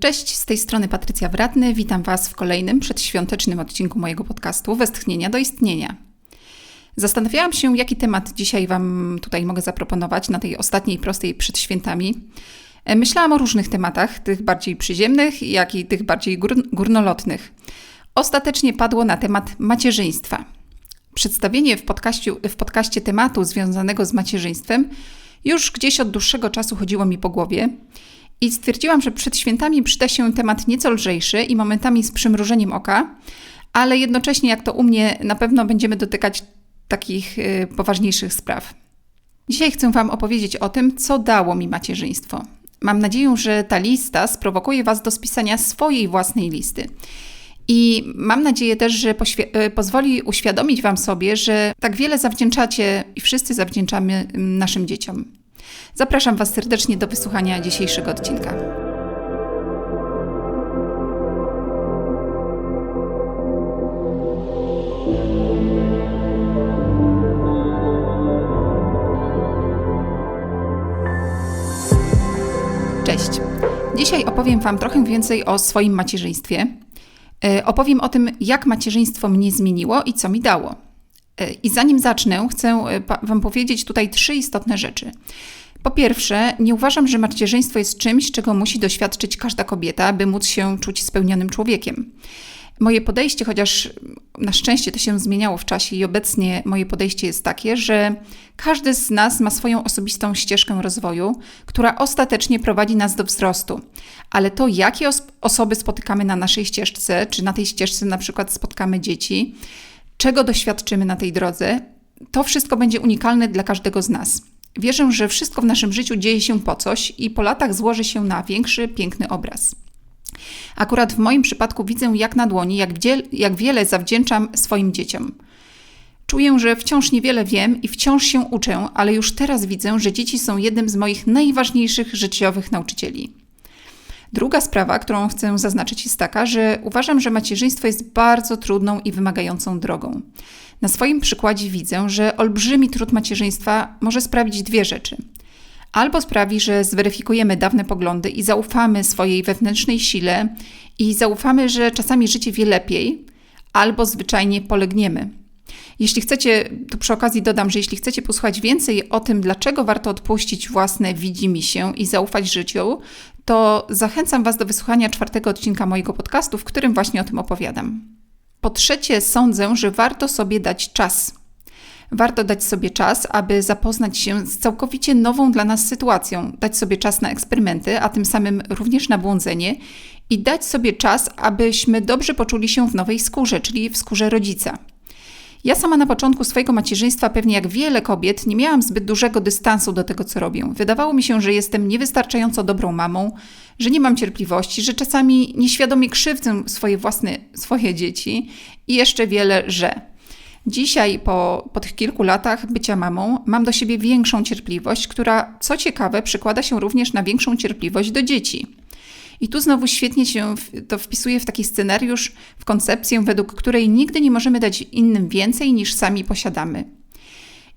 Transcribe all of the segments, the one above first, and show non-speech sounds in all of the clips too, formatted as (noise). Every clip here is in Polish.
Cześć, z tej strony Patrycja Wratny. Witam Was w kolejnym przedświątecznym odcinku mojego podcastu Westchnienia do istnienia. Zastanawiałam się, jaki temat dzisiaj Wam tutaj mogę zaproponować na tej ostatniej prostej przed świętami. E, myślałam o różnych tematach, tych bardziej przyziemnych, jak i tych bardziej gór górnolotnych. Ostatecznie padło na temat macierzyństwa. Przedstawienie w, w podcaście tematu związanego z macierzyństwem już gdzieś od dłuższego czasu chodziło mi po głowie i stwierdziłam, że przed świętami przyda się temat nieco lżejszy i momentami z przymrużeniem oka, ale jednocześnie, jak to u mnie, na pewno będziemy dotykać takich y, poważniejszych spraw. Dzisiaj chcę Wam opowiedzieć o tym, co dało mi macierzyństwo. Mam nadzieję, że ta lista sprowokuje Was do spisania swojej własnej listy. I mam nadzieję też, że y, pozwoli uświadomić Wam sobie, że tak wiele zawdzięczacie i wszyscy zawdzięczamy mm, naszym dzieciom. Zapraszam Was serdecznie do wysłuchania dzisiejszego odcinka. Cześć. Dzisiaj opowiem Wam trochę więcej o swoim macierzyństwie. E, opowiem o tym, jak macierzyństwo mnie zmieniło i co mi dało. I zanim zacznę, chcę e, Wam powiedzieć tutaj trzy istotne rzeczy. Po pierwsze, nie uważam, że macierzyństwo jest czymś, czego musi doświadczyć każda kobieta, by móc się czuć spełnionym człowiekiem. Moje podejście, chociaż na szczęście to się zmieniało w czasie i obecnie moje podejście jest takie, że każdy z nas ma swoją osobistą ścieżkę rozwoju, która ostatecznie prowadzi nas do wzrostu. Ale to, jakie os osoby spotykamy na naszej ścieżce, czy na tej ścieżce na przykład spotkamy dzieci, czego doświadczymy na tej drodze, to wszystko będzie unikalne dla każdego z nas. Wierzę, że wszystko w naszym życiu dzieje się po coś i po latach złoży się na większy, piękny obraz. Akurat w moim przypadku widzę jak na dłoni, jak, jak wiele zawdzięczam swoim dzieciom. Czuję, że wciąż niewiele wiem i wciąż się uczę, ale już teraz widzę, że dzieci są jednym z moich najważniejszych życiowych nauczycieli. Druga sprawa, którą chcę zaznaczyć, jest taka, że uważam, że macierzyństwo jest bardzo trudną i wymagającą drogą. Na swoim przykładzie widzę, że olbrzymi trud macierzyństwa może sprawić dwie rzeczy. Albo sprawi, że zweryfikujemy dawne poglądy i zaufamy swojej wewnętrznej sile i zaufamy, że czasami życie wie lepiej, albo zwyczajnie polegniemy. Jeśli chcecie, to przy okazji dodam, że jeśli chcecie posłuchać więcej o tym, dlaczego warto odpuścić własne widzi mi się i zaufać życiu, to zachęcam Was do wysłuchania czwartego odcinka mojego podcastu, w którym właśnie o tym opowiadam. Po trzecie, sądzę, że warto sobie dać czas. Warto dać sobie czas, aby zapoznać się z całkowicie nową dla nas sytuacją, dać sobie czas na eksperymenty, a tym samym również na błądzenie i dać sobie czas, abyśmy dobrze poczuli się w nowej skórze, czyli w skórze rodzica. Ja sama na początku swojego macierzyństwa, pewnie jak wiele kobiet, nie miałam zbyt dużego dystansu do tego, co robię. Wydawało mi się, że jestem niewystarczająco dobrą mamą, że nie mam cierpliwości, że czasami nieświadomie krzywdzę swoje własne, swoje dzieci i jeszcze wiele, że. Dzisiaj, po, po tych kilku latach bycia mamą, mam do siebie większą cierpliwość, która, co ciekawe, przekłada się również na większą cierpliwość do dzieci. I tu znowu świetnie się to wpisuje w taki scenariusz, w koncepcję, według której nigdy nie możemy dać innym więcej niż sami posiadamy.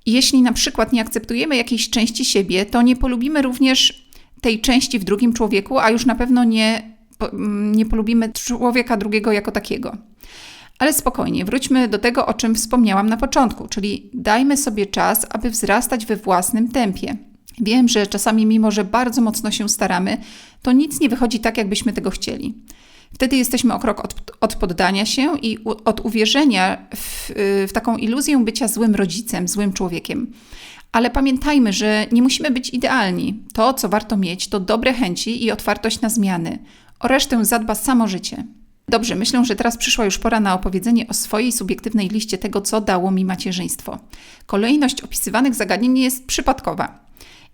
Jeśli na przykład nie akceptujemy jakiejś części siebie, to nie polubimy również tej części w drugim człowieku, a już na pewno nie, mm, nie polubimy człowieka drugiego jako takiego. Ale spokojnie, wróćmy do tego, o czym wspomniałam na początku, czyli dajmy sobie czas, aby wzrastać we własnym tempie. Wiem, że czasami, mimo że bardzo mocno się staramy, to nic nie wychodzi tak, jakbyśmy tego chcieli. Wtedy jesteśmy o krok od, od poddania się i u, od uwierzenia w, w taką iluzję bycia złym rodzicem, złym człowiekiem. Ale pamiętajmy, że nie musimy być idealni. To, co warto mieć, to dobre chęci i otwartość na zmiany. O resztę zadba samo życie. Dobrze, myślę, że teraz przyszła już pora na opowiedzenie o swojej subiektywnej liście tego, co dało mi macierzyństwo. Kolejność opisywanych zagadnień nie jest przypadkowa.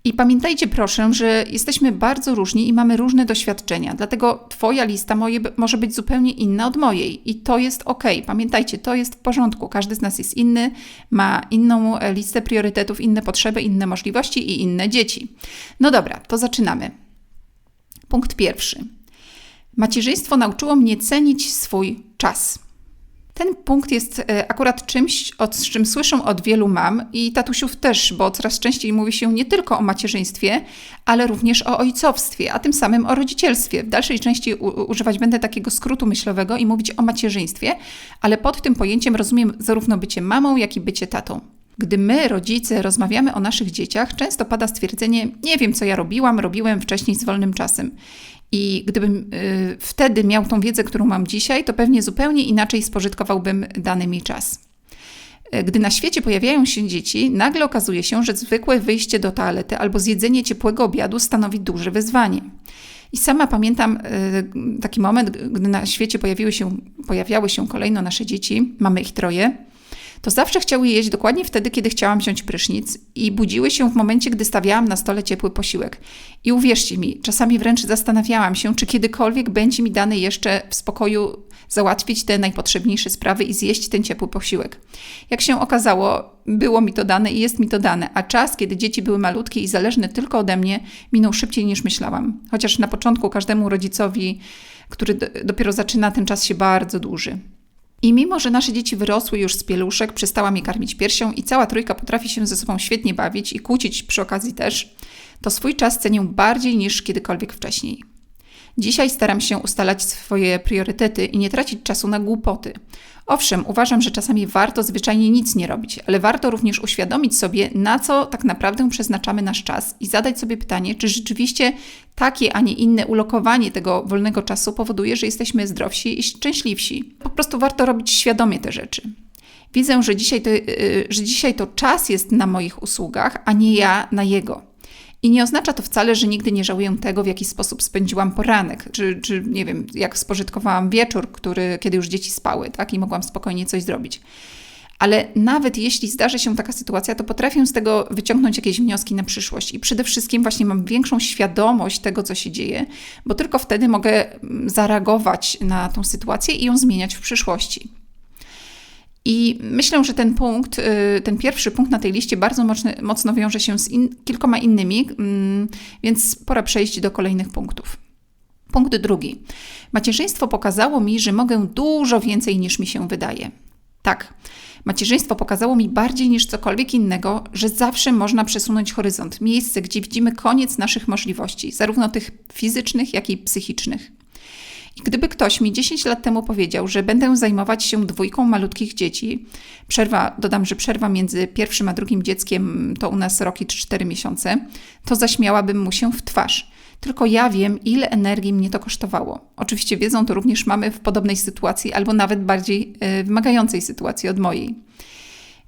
I pamiętajcie proszę, że jesteśmy bardzo różni i mamy różne doświadczenia, dlatego Twoja lista moje, może być zupełnie inna od mojej i to jest ok. Pamiętajcie, to jest w porządku. Każdy z nas jest inny, ma inną e, listę priorytetów, inne potrzeby, inne możliwości i inne dzieci. No dobra, to zaczynamy. Punkt pierwszy. Macierzyństwo nauczyło mnie cenić swój czas. Ten punkt jest e, akurat czymś, o czym słyszę od wielu mam i tatusiów też, bo coraz częściej mówi się nie tylko o macierzyństwie, ale również o ojcowstwie, a tym samym o rodzicielstwie. W dalszej części używać będę takiego skrótu myślowego i mówić o macierzyństwie, ale pod tym pojęciem rozumiem zarówno bycie mamą, jak i bycie tatą. Gdy my, rodzice, rozmawiamy o naszych dzieciach, często pada stwierdzenie: Nie wiem, co ja robiłam, robiłem wcześniej z wolnym czasem. I gdybym y, wtedy miał tą wiedzę, którą mam dzisiaj, to pewnie zupełnie inaczej spożytkowałbym dany mi czas. Y, gdy na świecie pojawiają się dzieci, nagle okazuje się, że zwykłe wyjście do toalety albo zjedzenie ciepłego obiadu stanowi duże wyzwanie. I sama pamiętam y, taki moment, gdy na świecie pojawiły się, pojawiały się kolejno nasze dzieci, mamy ich troje to zawsze chciały jeść dokładnie wtedy, kiedy chciałam wziąć prysznic i budziły się w momencie, gdy stawiałam na stole ciepły posiłek. I uwierzcie mi, czasami wręcz zastanawiałam się, czy kiedykolwiek będzie mi dane jeszcze w spokoju załatwić te najpotrzebniejsze sprawy i zjeść ten ciepły posiłek. Jak się okazało, było mi to dane i jest mi to dane, a czas, kiedy dzieci były malutkie i zależne tylko ode mnie, minął szybciej niż myślałam. Chociaż na początku każdemu rodzicowi, który dopiero zaczyna, ten czas się bardzo dłuży. I mimo, że nasze dzieci wyrosły już z pieluszek, przestałam je karmić piersią i cała trójka potrafi się ze sobą świetnie bawić i kłócić przy okazji też, to swój czas cenię bardziej niż kiedykolwiek wcześniej. Dzisiaj staram się ustalać swoje priorytety i nie tracić czasu na głupoty. Owszem, uważam, że czasami warto zwyczajnie nic nie robić, ale warto również uświadomić sobie, na co tak naprawdę przeznaczamy nasz czas i zadać sobie pytanie, czy rzeczywiście takie, a nie inne ulokowanie tego wolnego czasu powoduje, że jesteśmy zdrowsi i szczęśliwsi. Po prostu warto robić świadomie te rzeczy. Widzę, że dzisiaj to, yy, że dzisiaj to czas jest na moich usługach, a nie ja na jego. I nie oznacza to wcale, że nigdy nie żałuję tego, w jaki sposób spędziłam poranek, czy, czy nie wiem, jak spożytkowałam wieczór, który, kiedy już dzieci spały, tak, i mogłam spokojnie coś zrobić. Ale nawet jeśli zdarzy się taka sytuacja, to potrafię z tego wyciągnąć jakieś wnioski na przyszłość. I przede wszystkim właśnie mam większą świadomość tego, co się dzieje, bo tylko wtedy mogę zareagować na tą sytuację i ją zmieniać w przyszłości. I myślę, że ten punkt, y, ten pierwszy punkt na tej liście bardzo mocno, mocno wiąże się z in, kilkoma innymi, mm, więc pora przejść do kolejnych punktów. Punkt drugi. Macierzyństwo pokazało mi, że mogę dużo więcej niż mi się wydaje. Tak, macierzyństwo pokazało mi bardziej niż cokolwiek innego, że zawsze można przesunąć horyzont, miejsce, gdzie widzimy koniec naszych możliwości, zarówno tych fizycznych, jak i psychicznych. Gdyby ktoś mi 10 lat temu powiedział, że będę zajmować się dwójką malutkich dzieci, przerwa, dodam, że przerwa między pierwszym a drugim dzieckiem to u nas rok i 4 miesiące, to zaśmiałabym mu się w twarz. Tylko ja wiem, ile energii mnie to kosztowało. Oczywiście wiedzą to również mamy w podobnej sytuacji, albo nawet bardziej y, wymagającej sytuacji od mojej.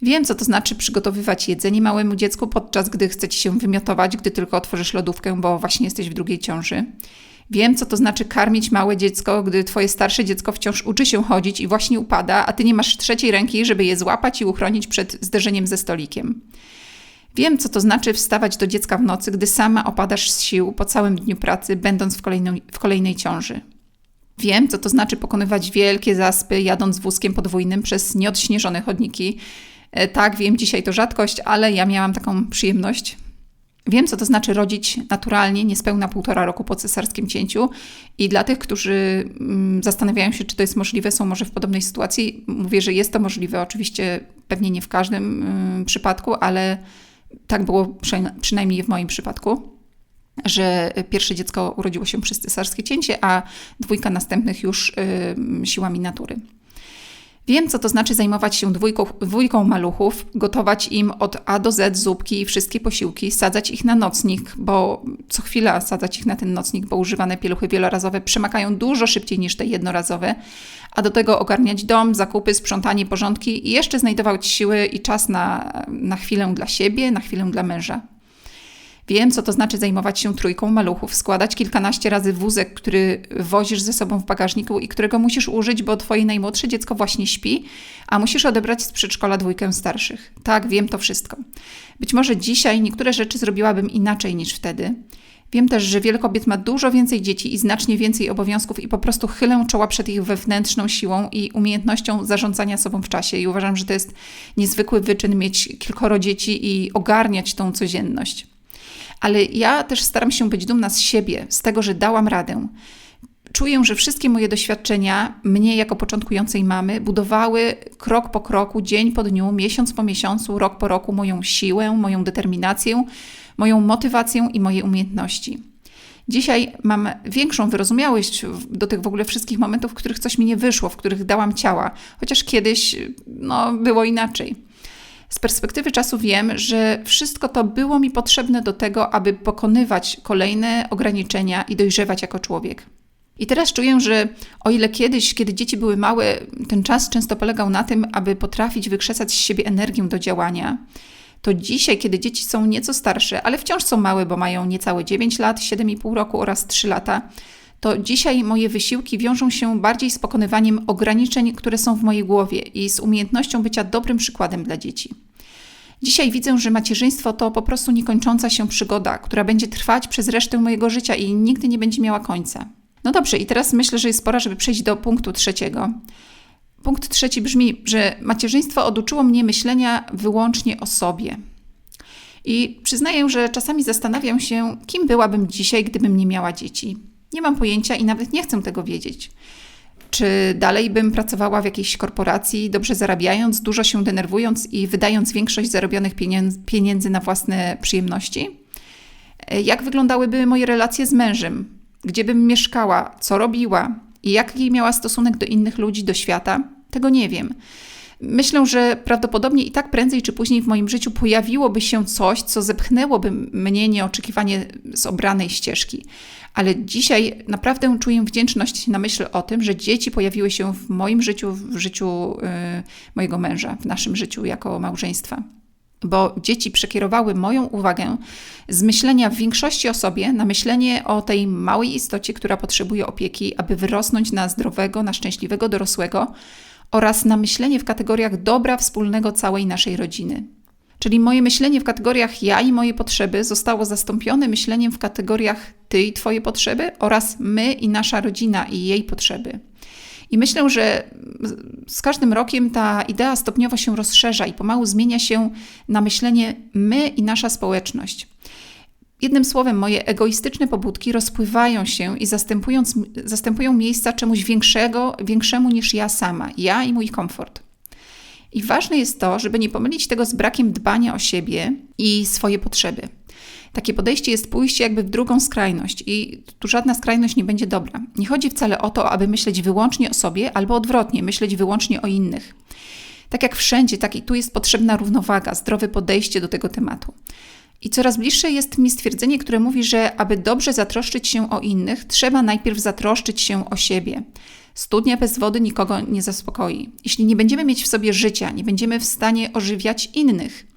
Wiem, co to znaczy przygotowywać jedzenie małemu dziecku, podczas gdy chce ci się wymiotować, gdy tylko otworzysz lodówkę, bo właśnie jesteś w drugiej ciąży. Wiem, co to znaczy karmić małe dziecko, gdy twoje starsze dziecko wciąż uczy się chodzić i właśnie upada, a ty nie masz trzeciej ręki, żeby je złapać i uchronić przed zderzeniem ze stolikiem. Wiem, co to znaczy wstawać do dziecka w nocy, gdy sama opadasz z sił po całym dniu pracy, będąc w, kolejnej, w kolejnej ciąży. Wiem, co to znaczy pokonywać wielkie zaspy, jadąc wózkiem podwójnym przez nieodśnieżone chodniki. E, tak, wiem, dzisiaj to rzadkość, ale ja miałam taką przyjemność. Wiem, co to znaczy rodzić naturalnie, niespełna półtora roku po cesarskim cięciu. I dla tych, którzy mm, zastanawiają się, czy to jest możliwe, są może w podobnej sytuacji, mówię, że jest to możliwe. Oczywiście pewnie nie w każdym mm, przypadku, ale tak było przynajmniej w moim przypadku, że pierwsze dziecko urodziło się przez cesarskie cięcie, a dwójka następnych już siłami natury. Wiem, co to znaczy zajmować się dwójką, dwójką maluchów, gotować im od A do Z zupki i wszystkie posiłki, sadzać ich na nocnik, bo co chwila sadzać ich na ten nocnik, bo używane pieluchy wielorazowe przemakają dużo szybciej niż te jednorazowe, a do tego ogarniać dom, zakupy, sprzątanie, porządki i jeszcze znajdować siły i czas na, na chwilę dla siebie, na chwilę dla męża. Wiem, co to znaczy zajmować się trójką maluchów, składać kilkanaście razy wózek, który wozisz ze sobą w bagażniku i którego musisz użyć, bo twoje najmłodsze dziecko właśnie śpi, a musisz odebrać z przedszkola dwójkę starszych. Tak, wiem to wszystko. Być może dzisiaj niektóre rzeczy zrobiłabym inaczej niż wtedy. Wiem też, że wiele kobiet ma dużo więcej dzieci i znacznie więcej obowiązków i po prostu chylę czoła przed ich wewnętrzną siłą i umiejętnością zarządzania sobą w czasie. I uważam, że to jest niezwykły wyczyn mieć kilkoro dzieci i ogarniać tą codzienność ale ja też staram się być dumna z siebie, z tego, że dałam radę. czuję, że wszystkie moje doświadczenia, mnie jako początkującej mamy, budowały krok po kroku, dzień po dniu, miesiąc po miesiącu, rok po roku moją siłę, moją determinację, moją motywację i moje umiejętności. Dzisiaj mam większą wyrozumiałość do tych w ogóle wszystkich momentów, w których coś mi nie wyszło, w których dałam ciała, chociaż kiedyś no, było inaczej. Z perspektywy czasu wiem, że wszystko to było mi potrzebne do tego, aby pokonywać kolejne ograniczenia i dojrzewać jako człowiek. I teraz czuję, że o ile kiedyś, kiedy dzieci były małe, ten czas często polegał na tym, aby potrafić wykrzesać z siebie energię do działania, to dzisiaj, kiedy dzieci są nieco starsze, ale wciąż są małe, bo mają niecałe 9 lat, 7,5 roku oraz 3 lata, to dzisiaj moje wysiłki wiążą się bardziej z pokonywaniem ograniczeń, które są w mojej głowie i z umiejętnością bycia dobrym przykładem dla dzieci. Dzisiaj widzę, że macierzyństwo to po prostu niekończąca się przygoda, która będzie trwać przez resztę mojego życia i nigdy nie będzie miała końca. No dobrze, i teraz myślę, że jest pora, żeby przejść do punktu trzeciego. Punkt trzeci brzmi, że macierzyństwo oduczyło mnie myślenia wyłącznie o sobie. I przyznaję, że czasami zastanawiam się, kim byłabym dzisiaj, gdybym nie miała dzieci. Nie mam pojęcia i nawet nie chcę tego wiedzieć. Czy dalej bym pracowała w jakiejś korporacji, dobrze zarabiając, dużo się denerwując i wydając większość zarobionych pieniędzy na własne przyjemności? Jak wyglądałyby moje relacje z mężem? Gdzie bym mieszkała? Co robiła? I jaki miała stosunek do innych ludzi, do świata? Tego nie wiem. Myślę, że prawdopodobnie i tak prędzej czy później w moim życiu pojawiłoby się coś, co zepchnęłoby mnie nieoczekiwanie z obranej ścieżki. Ale dzisiaj naprawdę czuję wdzięczność na myśl o tym, że dzieci pojawiły się w moim życiu, w życiu yy, mojego męża, w naszym życiu jako małżeństwa bo dzieci przekierowały moją uwagę z myślenia w większości o sobie na myślenie o tej małej istocie, która potrzebuje opieki, aby wyrosnąć na zdrowego, na szczęśliwego dorosłego, oraz na myślenie w kategoriach dobra wspólnego całej naszej rodziny. Czyli moje myślenie w kategoriach ja i moje potrzeby zostało zastąpione myśleniem w kategoriach ty i twoje potrzeby oraz my i nasza rodzina i jej potrzeby. I myślę, że z każdym rokiem ta idea stopniowo się rozszerza i pomału zmienia się na myślenie my i nasza społeczność. Jednym słowem, moje egoistyczne pobudki rozpływają się i zastępują miejsca czemuś większego, większemu niż ja sama, ja i mój komfort. I ważne jest to, żeby nie pomylić tego z brakiem dbania o siebie i swoje potrzeby. Takie podejście jest pójście jakby w drugą skrajność i tu żadna skrajność nie będzie dobra. Nie chodzi wcale o to, aby myśleć wyłącznie o sobie, albo odwrotnie, myśleć wyłącznie o innych. Tak jak wszędzie, tak i tu jest potrzebna równowaga, zdrowe podejście do tego tematu. I coraz bliższe jest mi stwierdzenie, które mówi, że aby dobrze zatroszczyć się o innych, trzeba najpierw zatroszczyć się o siebie. Studnia bez wody nikogo nie zaspokoi. Jeśli nie będziemy mieć w sobie życia, nie będziemy w stanie ożywiać innych.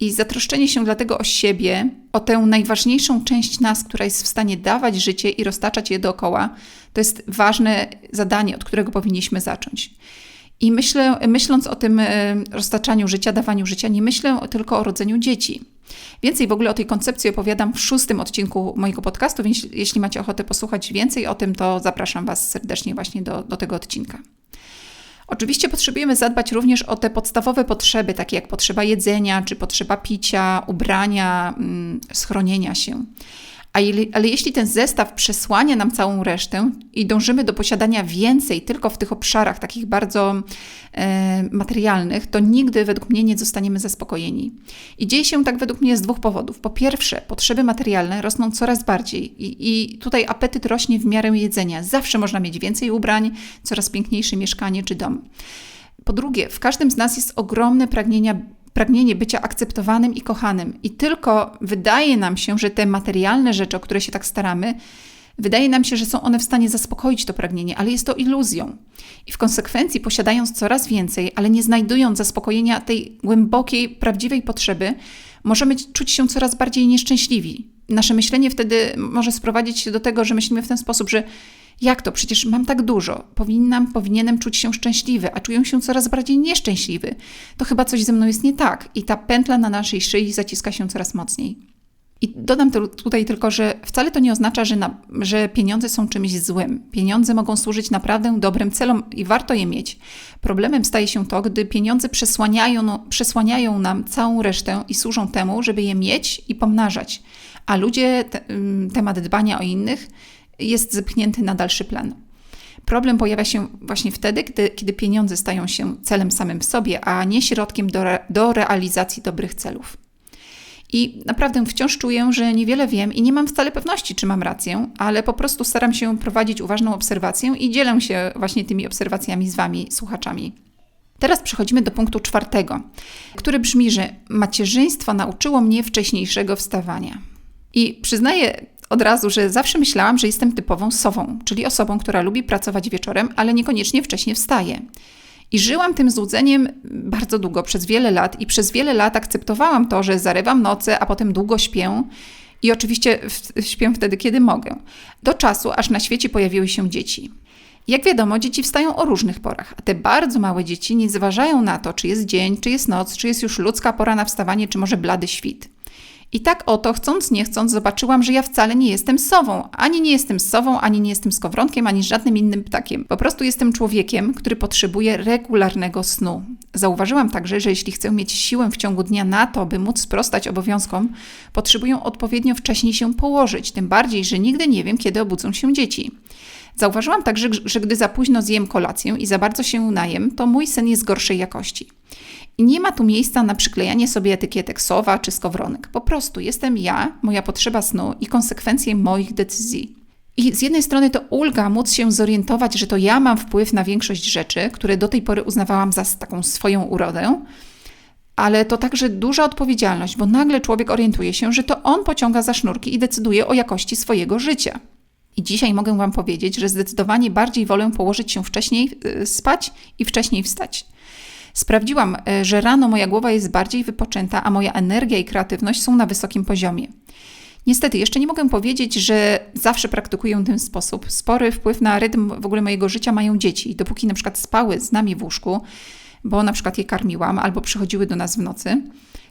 I zatroszczenie się dlatego o siebie, o tę najważniejszą część nas, która jest w stanie dawać życie i roztaczać je dookoła, to jest ważne zadanie, od którego powinniśmy zacząć. I myślę, myśląc o tym e, roztaczaniu życia, dawaniu życia, nie myślę tylko o rodzeniu dzieci. Więcej w ogóle o tej koncepcji opowiadam w szóstym odcinku mojego podcastu, więc jeśli macie ochotę posłuchać więcej o tym, to zapraszam Was serdecznie właśnie do, do tego odcinka. Oczywiście potrzebujemy zadbać również o te podstawowe potrzeby, takie jak potrzeba jedzenia, czy potrzeba picia, ubrania, mm, schronienia się. Ale jeśli ten zestaw przesłania nam całą resztę i dążymy do posiadania więcej tylko w tych obszarach takich bardzo e, materialnych, to nigdy według mnie nie zostaniemy zaspokojeni. I dzieje się tak według mnie z dwóch powodów. Po pierwsze, potrzeby materialne rosną coraz bardziej i, i tutaj apetyt rośnie w miarę jedzenia. Zawsze można mieć więcej ubrań, coraz piękniejsze mieszkanie czy dom. Po drugie, w każdym z nas jest ogromne pragnienia pragnienie bycia akceptowanym i kochanym. I tylko wydaje nam się, że te materialne rzeczy, o które się tak staramy, wydaje nam się, że są one w stanie zaspokoić to pragnienie, ale jest to iluzją. I w konsekwencji, posiadając coraz więcej, ale nie znajdując zaspokojenia tej głębokiej, prawdziwej potrzeby, możemy czuć się coraz bardziej nieszczęśliwi. Nasze myślenie wtedy może sprowadzić się do tego, że myślimy w ten sposób, że jak to? Przecież mam tak dużo. Powinnam, powinienem czuć się szczęśliwy, a czuję się coraz bardziej nieszczęśliwy. To chyba coś ze mną jest nie tak. I ta pętla na naszej szyi zaciska się coraz mocniej. I dodam tutaj tylko, że wcale to nie oznacza, że, na, że, pieniądze są czymś złym. Pieniądze mogą służyć naprawdę dobrym celom i warto je mieć. Problemem staje się to, gdy pieniądze przesłaniają, przesłaniają nam całą resztę i służą temu, żeby je mieć i pomnażać. A ludzie te, temat dbania o innych jest zepchnięty na dalszy plan. Problem pojawia się właśnie wtedy, gdy, kiedy pieniądze stają się celem samym w sobie, a nie środkiem do, re, do realizacji dobrych celów. I naprawdę wciąż czuję, że niewiele wiem i nie mam wcale pewności, czy mam rację, ale po prostu staram się prowadzić uważną obserwację i dzielę się właśnie tymi obserwacjami z Wami, słuchaczami. Teraz przechodzimy do punktu czwartego, który brzmi, że macierzyństwo nauczyło mnie wcześniejszego wstawania. I przyznaję od razu, że zawsze myślałam, że jestem typową sową, czyli osobą, która lubi pracować wieczorem, ale niekoniecznie wcześnie wstaje. I żyłam tym złudzeniem bardzo długo, przez wiele lat, i przez wiele lat akceptowałam to, że zarywam noce, a potem długo śpię. I oczywiście śpię wtedy, kiedy mogę. Do czasu, aż na świecie pojawiły się dzieci. Jak wiadomo, dzieci wstają o różnych porach, a te bardzo małe dzieci nie zważają na to, czy jest dzień, czy jest noc, czy jest już ludzka pora na wstawanie, czy może blady świt. I tak oto, chcąc nie chcąc, zobaczyłam, że ja wcale nie jestem sową. Ani nie jestem sową, ani nie jestem skowronkiem, ani żadnym innym ptakiem. Po prostu jestem człowiekiem, który potrzebuje regularnego snu. Zauważyłam także, że jeśli chcę mieć siłę w ciągu dnia na to, by móc sprostać obowiązkom, potrzebuję odpowiednio wcześniej się położyć, tym bardziej, że nigdy nie wiem, kiedy obudzą się dzieci. Zauważyłam także, że gdy za późno zjem kolację i za bardzo się najem, to mój sen jest gorszej jakości. I nie ma tu miejsca na przyklejanie sobie etykietek sowa czy skowronek. Po prostu jestem ja, moja potrzeba snu i konsekwencje moich decyzji. I z jednej strony to ulga móc się zorientować, że to ja mam wpływ na większość rzeczy, które do tej pory uznawałam za taką swoją urodę, ale to także duża odpowiedzialność, bo nagle człowiek orientuje się, że to on pociąga za sznurki i decyduje o jakości swojego życia. I dzisiaj mogę Wam powiedzieć, że zdecydowanie bardziej wolę położyć się wcześniej y, spać i wcześniej wstać. Sprawdziłam, y, że rano moja głowa jest bardziej wypoczęta, a moja energia i kreatywność są na wysokim poziomie. Niestety, jeszcze nie mogę powiedzieć, że zawsze praktykuję ten sposób. Spory wpływ na rytm w ogóle mojego życia mają dzieci. Dopóki na przykład spały z nami w łóżku, bo na przykład je karmiłam albo przychodziły do nas w nocy,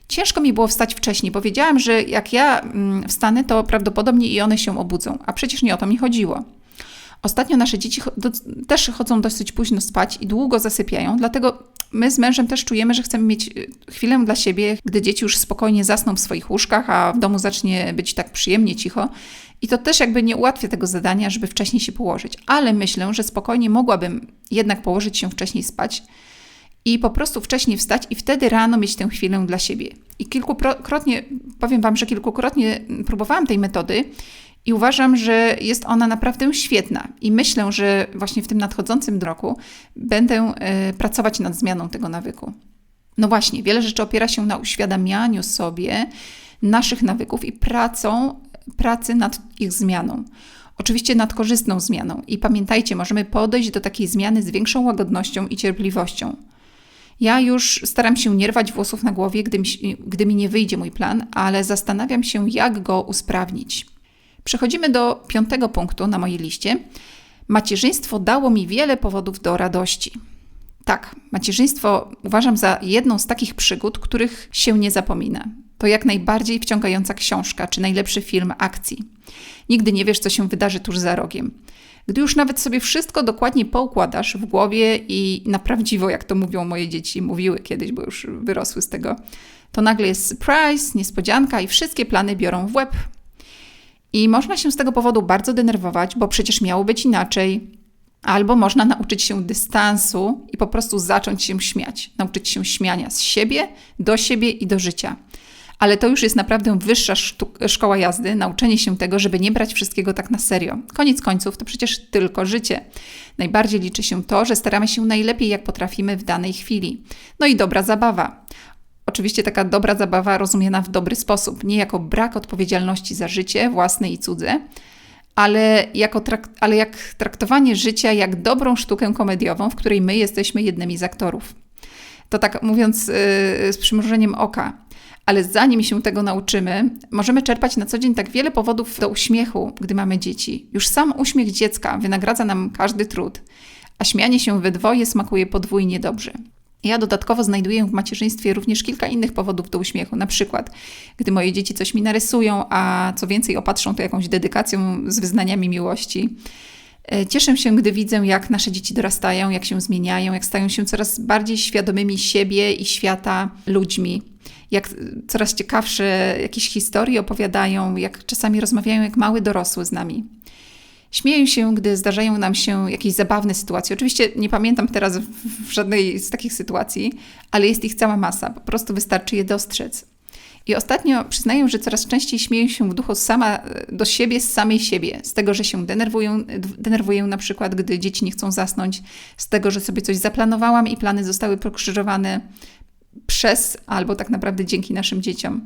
Ciężko mi było wstać wcześniej, bo wiedziałam, że jak ja mm, wstanę, to prawdopodobnie i one się obudzą, a przecież nie o to mi chodziło. Ostatnio nasze dzieci też chodzą dosyć późno spać i długo zasypiają, dlatego my z mężem też czujemy, że chcemy mieć y, chwilę dla siebie, gdy dzieci już spokojnie zasną w swoich łóżkach, a w domu zacznie być tak przyjemnie cicho. I to też jakby nie ułatwia tego zadania, żeby wcześniej się położyć. Ale myślę, że spokojnie mogłabym jednak położyć się wcześniej spać i po prostu wcześniej wstać i wtedy rano mieć tę chwilę dla siebie. I kilkukrotnie, powiem Wam, że kilkukrotnie próbowałam tej metody i uważam, że jest ona naprawdę świetna. I myślę, że właśnie w tym nadchodzącym roku będę y, pracować nad zmianą tego nawyku. No właśnie, wiele rzeczy opiera się na uświadamianiu sobie naszych nawyków i pracą, pracy nad ich zmianą. Oczywiście nad korzystną zmianą. I pamiętajcie, możemy podejść do takiej zmiany z większą łagodnością i cierpliwością. Ja już staram się nie rwać włosów na głowie, gdy mi, gdy mi nie wyjdzie mój plan, ale zastanawiam się, jak go usprawnić. Przechodzimy do piątego punktu na mojej liście. Macierzyństwo dało mi wiele powodów do radości. Tak, macierzyństwo uważam za jedną z takich przygód, których się nie zapomina. To jak najbardziej wciągająca książka czy najlepszy film akcji. Nigdy nie wiesz, co się wydarzy tuż za rogiem. Gdy już nawet sobie wszystko dokładnie poukładasz w głowie i na prawdziwo, jak to mówią moje dzieci, mówiły kiedyś, bo już wyrosły z tego, to nagle jest surprise, niespodzianka i wszystkie plany biorą w łeb. I można się z tego powodu bardzo denerwować, bo przecież miało być inaczej. Albo można nauczyć się dystansu i po prostu zacząć się śmiać. Nauczyć się śmiania z siebie, do siebie i do życia ale to już jest naprawdę wyższa szkoła jazdy, nauczenie się tego, żeby nie brać wszystkiego tak na serio. Koniec końców to przecież tylko życie. Najbardziej liczy się to, że staramy się najlepiej, jak potrafimy w danej chwili. No i dobra zabawa. Oczywiście taka dobra zabawa rozumiana w dobry sposób, nie jako brak odpowiedzialności za życie własne i cudze, ale, jako ale jak traktowanie życia jak dobrą sztukę komediową, w której my jesteśmy jednymi z aktorów. To tak mówiąc yy, z przymrużeniem oka ale zanim się tego nauczymy, możemy czerpać na co dzień tak wiele powodów do uśmiechu, gdy mamy dzieci. Już sam uśmiech dziecka wynagradza nam każdy trud, a śmianie się we dwoje smakuje podwójnie dobrze. Ja dodatkowo znajduję w macierzyństwie również kilka innych powodów do uśmiechu. Na przykład, gdy moje dzieci coś mi narysują, a co więcej opatrzą to jakąś dedykacją z wyznaniami miłości. E, cieszę się, gdy widzę, jak nasze dzieci dorastają, jak się zmieniają, jak stają się coraz bardziej świadomymi siebie i świata ludźmi jak coraz ciekawsze jakieś historie opowiadają, jak czasami rozmawiają jak mały dorosły z nami. Śmieję się, gdy zdarzają nam się jakieś zabawne sytuacje. Oczywiście nie pamiętam teraz w żadnej z takich sytuacji, ale jest ich cała masa. Po prostu wystarczy je dostrzec. I ostatnio przyznaję, że coraz częściej śmieję się w duchu sama do siebie, z samej siebie. Z tego, że się denerwuję, denerwuję na przykład, gdy dzieci nie chcą zasnąć, z tego, że sobie coś zaplanowałam i plany zostały pokrzyżowane przez albo tak naprawdę dzięki naszym dzieciom.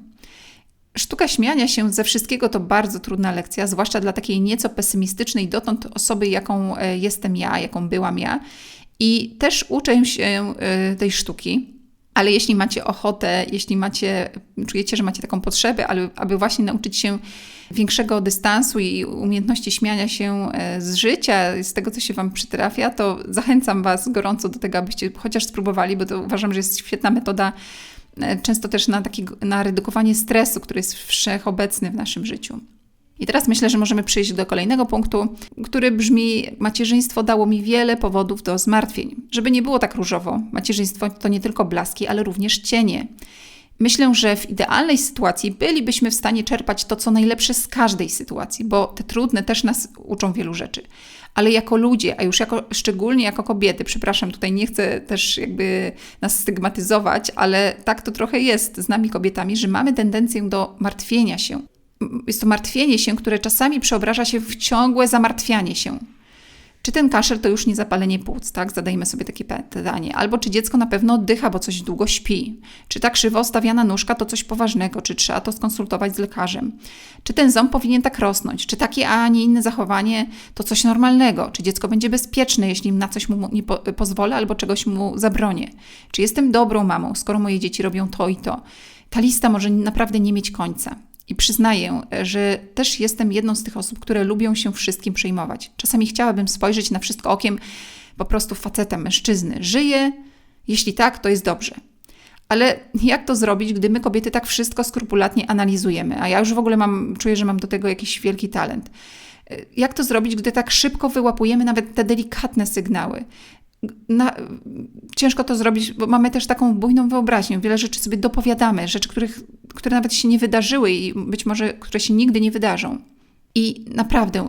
Sztuka śmiania się ze wszystkiego to bardzo trudna lekcja, zwłaszcza dla takiej nieco pesymistycznej dotąd osoby, jaką e, jestem ja, jaką byłam ja. I też uczę się e, tej sztuki. Ale jeśli macie ochotę, jeśli macie, czujecie, że macie taką potrzebę, ale aby właśnie nauczyć się większego dystansu i umiejętności śmiania się e, z życia, z tego, co się Wam przytrafia, to zachęcam Was gorąco do tego, abyście chociaż spróbowali, bo to uważam, że jest świetna metoda E, często też na, taki, na redukowanie stresu, który jest wszechobecny w naszym życiu. I teraz myślę, że możemy przejść do kolejnego punktu, który brzmi: Macierzyństwo dało mi wiele powodów do zmartwień. Żeby nie było tak różowo, macierzyństwo to nie tylko blaski, ale również cienie. Myślę, że w idealnej sytuacji bylibyśmy w stanie czerpać to, co najlepsze z każdej sytuacji, bo te trudne też nas uczą wielu rzeczy ale jako ludzie, a już jako, szczególnie jako kobiety, przepraszam, tutaj nie chcę też jakby nas stygmatyzować, ale tak to trochę jest z nami kobietami, że mamy tendencję do martwienia się. Jest to martwienie się, które czasami przeobraża się w ciągłe zamartwianie się. Czy ten kaszel to już nie zapalenie płuc, tak? Zadajmy sobie takie pytanie. Albo czy dziecko na pewno oddycha, bo coś długo śpi? Czy ta krzywo stawiana nóżka to coś poważnego? Czy trzeba to skonsultować z lekarzem? Czy ten ząb powinien tak rosnąć? Czy takie, a nie inne zachowanie to coś normalnego? Czy dziecko będzie bezpieczne, jeśli na coś mu nie po pozwolę albo czegoś mu zabronię? Czy jestem dobrą mamą, skoro moje dzieci robią to i to? Ta lista może naprawdę nie mieć końca. I przyznaję, że też jestem jedną z tych osób, które lubią się wszystkim przejmować. Czasami chciałabym spojrzeć na wszystko okiem po prostu faceta, mężczyzny. Żyje, jeśli tak, to jest dobrze. Ale jak to zrobić, gdy my kobiety tak wszystko skrupulatnie analizujemy? A ja już w ogóle mam, czuję, że mam do tego jakiś wielki talent. Jak to zrobić, gdy tak szybko wyłapujemy nawet te delikatne sygnały? Na, ciężko to zrobić, bo mamy też taką bujną wyobraźnię. Wiele rzeczy sobie dopowiadamy, rzeczy, których, które nawet się nie wydarzyły i być może które się nigdy nie wydarzą. I naprawdę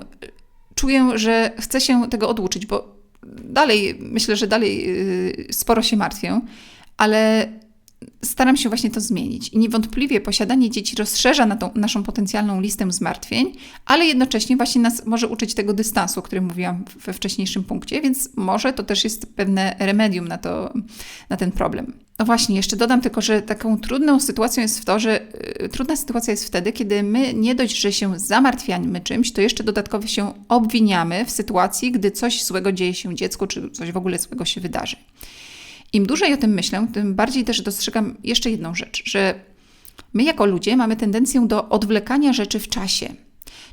czuję, że chcę się tego oduczyć, bo dalej, myślę, że dalej yy, sporo się martwię, ale staram się właśnie to zmienić. I niewątpliwie posiadanie dzieci rozszerza na tą naszą potencjalną listę zmartwień, ale jednocześnie właśnie nas może uczyć tego dystansu, o którym mówiłam we wcześniejszym punkcie, więc może to też jest pewne remedium na, to, na ten problem. No właśnie, jeszcze dodam tylko, że taką trudną sytuacją jest w to, że y, trudna sytuacja jest wtedy, kiedy my nie dość, że się zamartwiamy czymś, to jeszcze dodatkowo się obwiniamy w sytuacji, gdy coś złego dzieje się dziecku, czy coś w ogóle złego się wydarzy. Im dłużej o tym myślę, tym bardziej też dostrzegam jeszcze jedną rzecz, że my jako ludzie mamy tendencję do odwlekania rzeczy w czasie.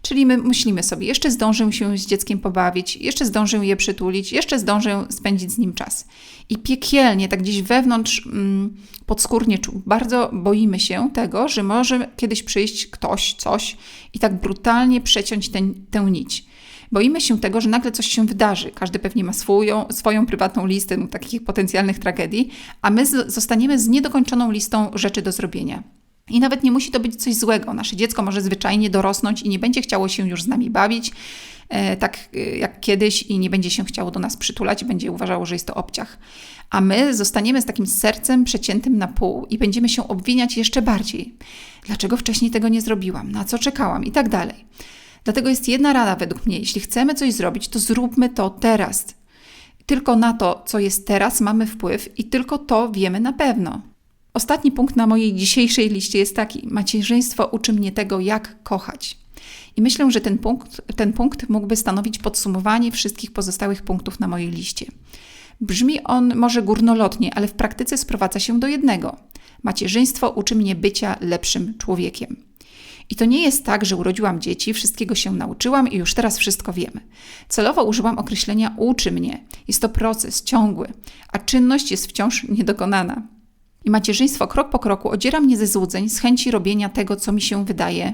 Czyli my myślimy sobie, jeszcze zdążę się z dzieckiem pobawić, jeszcze zdążę je przytulić, jeszcze zdążę spędzić z nim czas. I piekielnie, tak gdzieś wewnątrz, mm, podskórnie, bardzo boimy się tego, że może kiedyś przyjść ktoś, coś i tak brutalnie przeciąć ten, tę nić. Boimy się tego, że nagle coś się wydarzy. Każdy pewnie ma swoją, swoją prywatną listę no, takich potencjalnych tragedii, a my z, zostaniemy z niedokończoną listą rzeczy do zrobienia. I nawet nie musi to być coś złego. Nasze dziecko może zwyczajnie dorosnąć i nie będzie chciało się już z nami bawić, e, tak e, jak kiedyś, i nie będzie się chciało do nas przytulać, będzie uważało, że jest to obciach. A my zostaniemy z takim sercem przeciętym na pół i będziemy się obwiniać jeszcze bardziej. Dlaczego wcześniej tego nie zrobiłam? Na co czekałam? I tak dalej. Dlatego jest jedna rada według mnie: jeśli chcemy coś zrobić, to zróbmy to teraz. Tylko na to, co jest teraz, mamy wpływ i tylko to wiemy na pewno. Ostatni punkt na mojej dzisiejszej liście jest taki: macierzyństwo uczy mnie tego, jak kochać. I myślę, że ten punkt, ten punkt mógłby stanowić podsumowanie wszystkich pozostałych punktów na mojej liście. Brzmi on może górnolotnie, ale w praktyce sprowadza się do jednego: macierzyństwo uczy mnie bycia lepszym człowiekiem. I to nie jest tak, że urodziłam dzieci, wszystkiego się nauczyłam i już teraz wszystko wiemy. Celowo użyłam określenia uczy mnie. Jest to proces ciągły, a czynność jest wciąż niedokonana. I macierzyństwo krok po kroku odziera mnie ze złudzeń, z chęci robienia tego, co mi się wydaje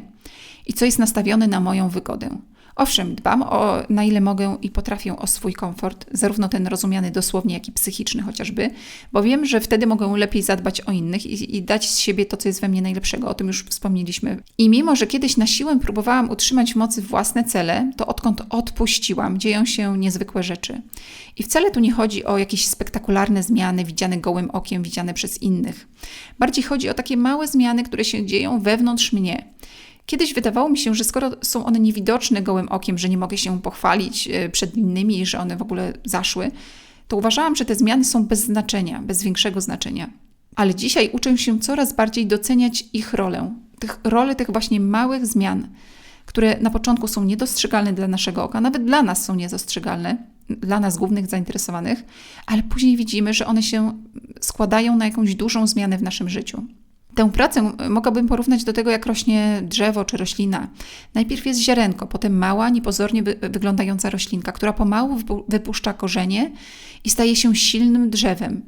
i co jest nastawione na moją wygodę. Owszem, dbam o na ile mogę i potrafię o swój komfort, zarówno ten rozumiany dosłownie, jak i psychiczny chociażby, bo wiem, że wtedy mogę lepiej zadbać o innych i, i dać z siebie to, co jest we mnie najlepszego. O tym już wspomnieliśmy. I mimo, że kiedyś na siłę próbowałam utrzymać w mocy własne cele, to odkąd odpuściłam, dzieją się niezwykłe rzeczy. I wcale tu nie chodzi o jakieś spektakularne zmiany widziane gołym okiem, widziane przez innych. Bardziej chodzi o takie małe zmiany, które się dzieją wewnątrz mnie. Kiedyś wydawało mi się, że skoro są one niewidoczne gołym okiem, że nie mogę się pochwalić e, przed innymi, że one w ogóle zaszły, to uważałam, że te zmiany są bez znaczenia, bez większego znaczenia. Ale dzisiaj uczę się coraz bardziej doceniać ich rolę, tych, rolę tych właśnie małych zmian, które na początku są niedostrzegalne dla naszego oka, nawet dla nas są niedostrzegalne, dla nas głównych zainteresowanych, ale później widzimy, że one się składają na jakąś dużą zmianę w naszym życiu. Tę pracę mogłabym porównać do tego, jak rośnie drzewo czy roślina. Najpierw jest ziarenko, potem mała, niepozornie wyglądająca roślinka, która pomału wypuszcza korzenie i staje się silnym drzewem.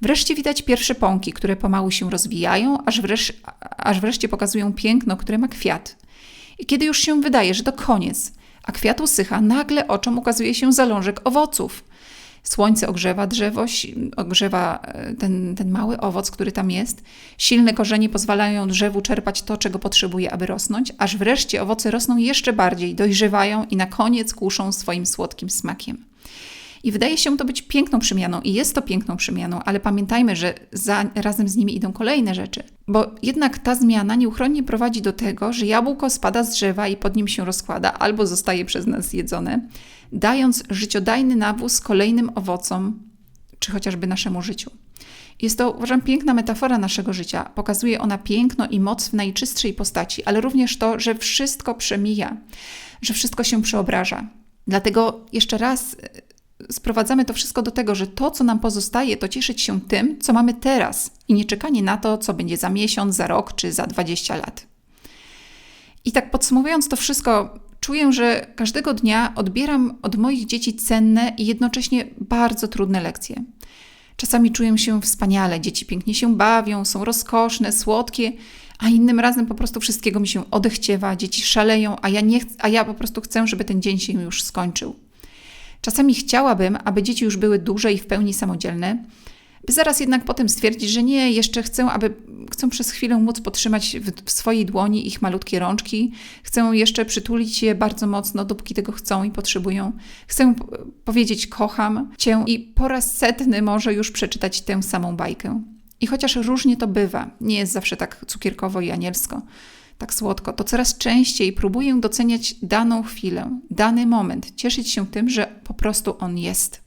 Wreszcie widać pierwsze pąki, które pomału się rozwijają, aż wreszcie, aż wreszcie pokazują piękno, które ma kwiat. I kiedy już się wydaje, że to koniec, a kwiat usycha, nagle oczom ukazuje się zalążek owoców. Słońce ogrzewa drzewo, ogrzewa e, ten, ten mały owoc, który tam jest. Silne korzenie pozwalają drzewu czerpać to, czego potrzebuje, aby rosnąć, aż wreszcie owoce rosną jeszcze bardziej, dojrzewają i na koniec kuszą swoim słodkim smakiem. I wydaje się to być piękną przemianą, i jest to piękną przemianą, ale pamiętajmy, że za, razem z nimi idą kolejne rzeczy. Bo jednak ta zmiana nieuchronnie prowadzi do tego, że jabłko spada z drzewa i pod nim się rozkłada, albo zostaje przez nas zjedzone, dając życiodajny nawóz kolejnym owocom, czy chociażby naszemu życiu. Jest to, uważam, piękna metafora naszego życia. Pokazuje ona piękno i moc w najczystszej postaci, ale również to, że wszystko przemija, że wszystko się przeobraża. Dlatego jeszcze raz sprowadzamy to wszystko do tego, że to, co nam pozostaje, to cieszyć się tym, co mamy teraz i nie czekanie na to, co będzie za miesiąc, za rok czy za 20 lat. I tak podsumowując to wszystko, czuję, że każdego dnia odbieram od moich dzieci cenne i jednocześnie bardzo trudne lekcje. Czasami czuję się wspaniale, dzieci pięknie się bawią, są rozkoszne, słodkie, a innym razem po prostu wszystkiego mi się odechciewa, dzieci szaleją, a ja, nie, a ja po prostu chcę, żeby ten dzień się już skończył. Czasami chciałabym, aby dzieci już były duże i w pełni samodzielne, by zaraz jednak potem stwierdzić, że nie, jeszcze chcę, aby chcę przez chwilę móc podtrzymać w, w, swojej dłoni ich malutkie rączki, chcę jeszcze przytulić je bardzo mocno, dopóki tego chcą i potrzebują. Chcę powiedzieć kocham cię i po raz setny może już przeczytać tę samą bajkę. I chociaż różnie to bywa, nie jest zawsze tak cukierkowo i anielsko, tak słodko, to coraz częściej próbuję doceniać daną chwilę, dany moment, cieszyć się tym, że po prostu on jest.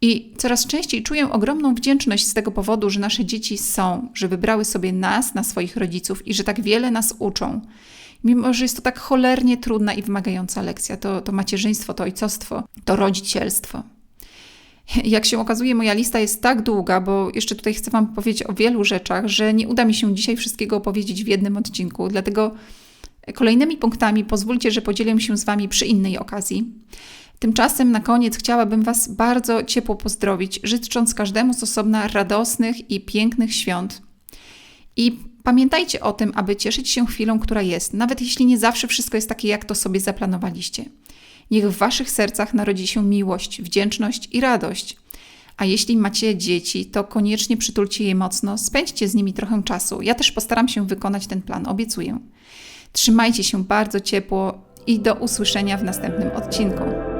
I coraz częściej czuję ogromną wdzięczność z tego powodu, że nasze dzieci są, że wybrały sobie nas na swoich rodziców i że tak wiele nas uczą. Mimo, że jest to tak cholernie trudna i wymagająca lekcja, to, to macierzyństwo, to ojcostwo, to rodzicielstwo. (laughs) Jak się okazuje, moja lista jest tak długa, bo jeszcze tutaj chcę Wam powiedzieć o wielu rzeczach, że nie uda mi się dzisiaj wszystkiego opowiedzieć w jednym odcinku. Dlatego kolejnymi punktami pozwólcie, że podzielę się z Wami przy innej okazji. Tymczasem na koniec chciałabym Was bardzo ciepło pozdrowić, życząc każdemu z osobna radosnych i pięknych świąt. I pamiętajcie o tym, aby cieszyć się chwilą, która jest, nawet jeśli nie zawsze wszystko jest takie, jak to sobie zaplanowaliście. Niech w waszych sercach narodzi się miłość, wdzięczność i radość. A jeśli macie dzieci, to koniecznie przytulcie je mocno, spędźcie z nimi trochę czasu. Ja też postaram się wykonać ten plan, obiecuję. Trzymajcie się bardzo ciepło i do usłyszenia w następnym odcinku.